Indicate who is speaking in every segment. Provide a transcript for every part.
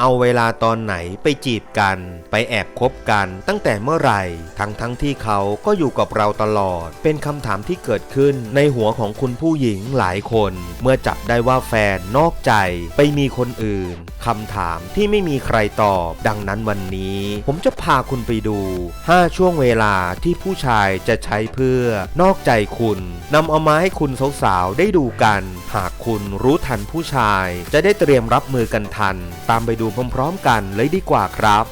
Speaker 1: เอาเวลาตอนไหนไปจีบกัน ไปแอบคบกันตั้งแต่เมื่อไหร่ ทั้งทั้งที่เขาก็อยู่กับเราตลอด เป็นคำถามที่เกิดขึ้นในหัวของคุณผู้หญิงหลายคน เมื่อจับได้ว่าแฟนนอกใจไปมีคนอื่นคำถามที่ไม่มีใครตอบ ดังนั้นวันนี้ ผมจะพาคุณไปดู 5 ช่วงเวลาที่ผู้ชายจะใช้เพื่อนอกใจคุณนำเอามาให้คุณสาวๆได้ดูกัน หากคุณรู้ทันผู้ชาย จะได้เตรียมรับมือกันทัน ตามไปดููพร้อมๆกันเลยดีกว่าครับ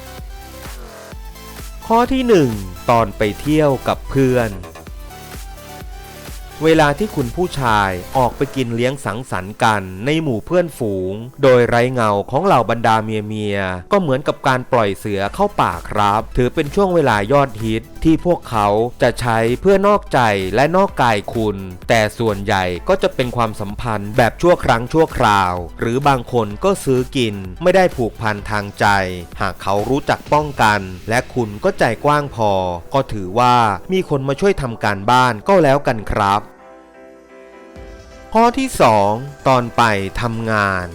Speaker 1: ข้อที่ 1 ตอนไปเที่ยวกับเพื่อน เวลาที่คุณผู้ชายออกไปกินเลี้ยงสังสรรค์กันในหมู่เพื่อนฝูง โดยไร้เงาของเหล่าบรรดาเมียเมียก็เหมือนกับการปล่อยเสือเข้าป่าครับ ถือเป็นช่วงเวลายอดฮิตที่พวกเขาจะใช้เพื่อนอกใจและนอกกายคุณ แต่ส่วนใหญ่ก็จะเป็นความสัมพันธ์แบบชั่วครั้งชั่วคราว หรือบางคนก็ซื้อกินไม่ได้ผูกพันทางใจ หากเขารู้จักป้องกัน และคุณก็ใจกว้างพอ ก็ถือว่ามีคนมาช่วยทำการบ้านก็แล้วกันครับ ข้อที่ 2 ตอนไปทำงาน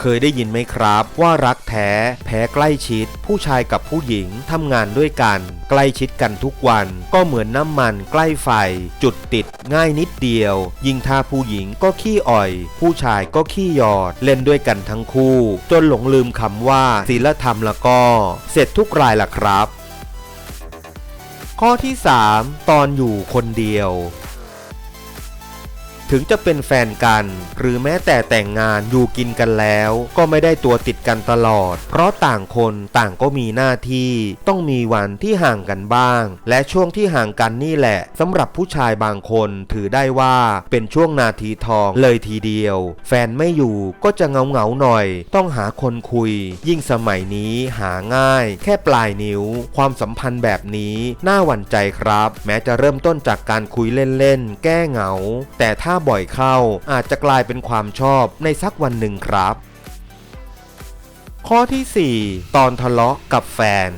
Speaker 1: เคยได้ยินไหมครับว่ารักแท้แพ้ใกล้ชิด ผู้ชายกับผู้หญิงทำงานด้วยกัน ใกล้ชิดกันทุกวันก็เหมือนน้ำมันใกล้ไฟ จุดติดง่ายนิดเดียว ยิ่งถ้าผู้หญิงก็ขี้อ่อย ผู้ชายก็ขี้หยอด เล่นด้วยกันทั้งคู่ จนหลงลืมคำว่าศีลธรรมแล้วก็ เสร็จทุกรายล่ะครับข้อที่ 3 ตอนอยู่คนเดียว ถึงจะเป็นแฟนกัน หรือแม้แต่แต่งงานอยู่กินกันแล้ว ก็ไม่ได้ตัวติดกันตลอด เพราะต่างคนต่างก็มีหน้าที่ ต้องมีวันที่ห่างกันบ้าง และช่วงที่ห่างกันนี่แหละสำหรับผู้ชายบางคนถือได้ว่าเป็นช่วงนาทีทองเลยทีเดียว แฟนไม่อยู่ก็จะเงาเงาหน่อย ต้องหาคนคุย ยิ่งสมัยนี้หาง่าย แค่ปลายนิ้ว ความสัมพันธ์แบบนี้น่าหวั่นใจครับ แม้จะเริ่มต้นจากการคุยเล่นๆแก้เหงา แต่ถ้าบ่อยเข้า อาจจะกลายเป็นความชอบในสักวันหนึ่งครับ ข้อที่ 4 ตอนทะเลาะกับแฟน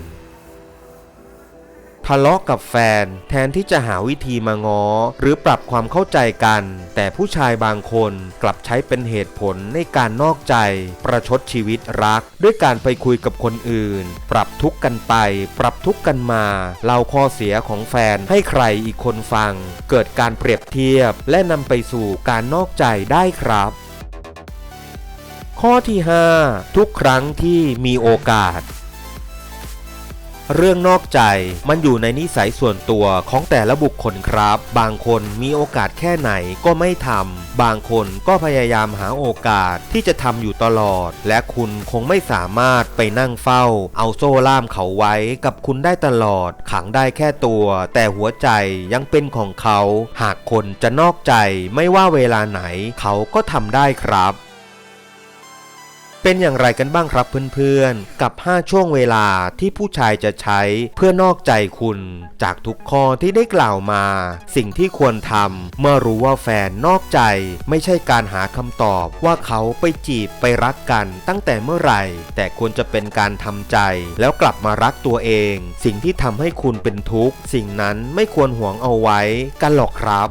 Speaker 1: ทะเลาะกับแฟน แทนที่จะหาวิธีมาง้อ หรือปรับความเข้าใจกัน แต่ผู้ชายบางคนกลับใช้เป็นเหตุผลในการนอกใจ ประชดชีวิตรัก ด้วยการไปคุยกับคนอื่น ปรับทุกข์กันไป ปรับทุกข์กันมาเล่าข้อเสียของแฟนให้ใครอีกคนฟัง เกิดการเปรียบเทียบ และนำไปสู่การนอกใจได้ครับข้อที่ 5 ทุกครั้งที่มีโอกาส เรื่องนอกใจมันอยู่ในนิสัยส่วนตัวของแต่ละบุคคลครับ บางคนมีโอกาสแค่ไหนก็ไม่ทำ บางคนก็พยายามหาโอกาสที่จะทำอยู่ตลอด และคุณคงไม่สามารถไปนั่งเฝ้า เอาโซ่ล่ามเขาไว้กับคุณได้ตลอด ขังได้แค่ตัว แต่หัวใจยังเป็นของเขา หากคนจะนอกใจไม่ว่าเวลาไหน เขาก็ทำได้ครับ เป็นอย่างไรกันบ้างครับเพื่อนๆ กับ 5 ช่วงเวลาที่ผู้ชายจะใช้เพื่อนอกใจคุณ จากทุกข้อที่ได้กล่าวมา สิ่งที่ควรทำเมื่อรู้ว่าแฟนนอกใจ ไม่ใช่การหาคำตอบว่าเขาไปจีบไปรักกันตั้งแต่เมื่อไหร่ แต่ควรจะเป็นการทำใจ แล้วกลับมารักตัวเอง สิ่งที่ทำให้คุณเป็นทุกข์ สิ่งนั้นไม่ควรหวงเอาไว้กันหรอกครับ